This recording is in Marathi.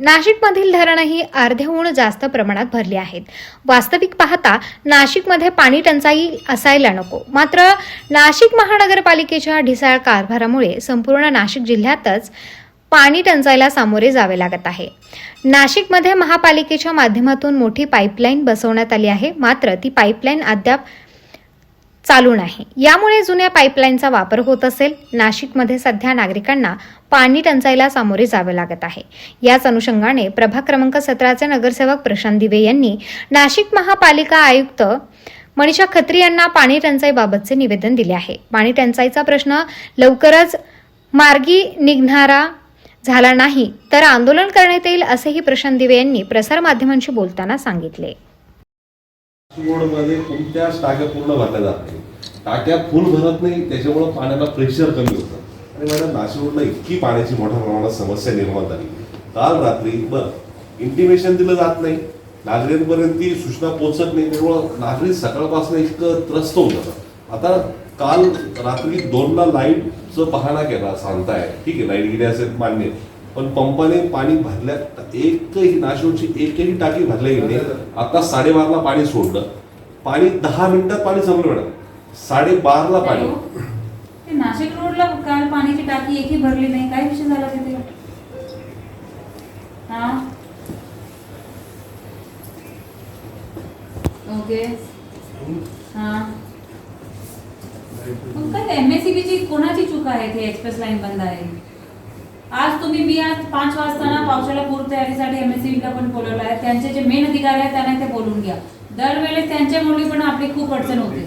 नाशिकमधील धरणंही अर्ध्याहून जास्त प्रमाणात भरली आहेत. वास्तविक पाहता नाशिकमध्ये पाणी टंचाई असायला नको. मात्र नाशिक महानगरपालिकेच्या ढिसाळ कारभारामुळे संपूर्ण नाशिक जिल्ह्यातच पाणी टंचाईला सामोरे जावे लागत आहे. नाशिकमध्ये महापालिकेच्या माध्यमातून मोठी पाईपलाईन बसवण्यात आली आहे. मात्र ती पाईपलाईन अद्याप चालू नाही. यामुळे जुन्या पाईपलाईनचा वापर होत असेल. नाशिकमध्ये सध्या नागरिकांना पाणी टंचाईला सामोरे जावे लागत आहे. याच अनुषंगाने प्रभाग क्रमांक सतराचे नगरसेवक प्रशांत दिवे यांनी नाशिक महापालिका आयुक्त मनीषा खत्री यांना पाणी टंचाईबाबतचे निवेदन दिले आहे. पाणी टंचाईचा प्रश्न लवकरच मार्गी निघणारा झाला नाही तर आंदोलन करण्यात येईल असेही प्रशांत दिवे यांनी प्रसारमाध्यमांशी बोलताना सांगितले. रोडमध्ये कोणत्याच टाक्या पूर्ण भरल्या जात नाही टाक्या फुल भरत नाही त्याच्यामुळे पाण्याला प्रेशर कमी होतं. आणि मॅडम नाशिक रोडला इतकी पाण्याची मोठ्या प्रमाणात समस्या निर्माण झाली. काल रात्री बर इंटिमेशन दिलं जात नाही. नागरिकांपर्यंत ती सूचना पोहोचत नाही त्यामुळं नागरिक सकाळपासून इतकं त्रस्त होत जातात. आता काल रात्री दोनला लाईटचं पाहणा केला सांगताय. ठीक आहे लाइट गेली असेल मान्य पण पंपाने पाणी भरल्या एकही नाशिकची एकही टाकी भरल्या गेली नाही. आता साडेबाराला पाणी सोडलं. पाणी दहा मिनिटात पाणी संपलं मॅडम. साडेबाराला पाणी? ते नाशिक रोडला काल पाण्याची टाकी एकही भरली नाही. काय विषय झाला तिथे? हा? ओके. हा. काय एमएससीबी ची कोणाची चूक आहे? ती एक्सप्रेस लाईन बंद आहे. आज तुम्ही मी आज पाच वाजता ना पावसाळ्या पूर तयारीसाठी एमएससीबी ला पण बोलवलं आहे. त्यांचे जे मेन अधिकारी आहेत त्यांना ते बोलून घ्या. दरवेळेस त्यांच्यामुळे पण आपली खूप अडचण होते.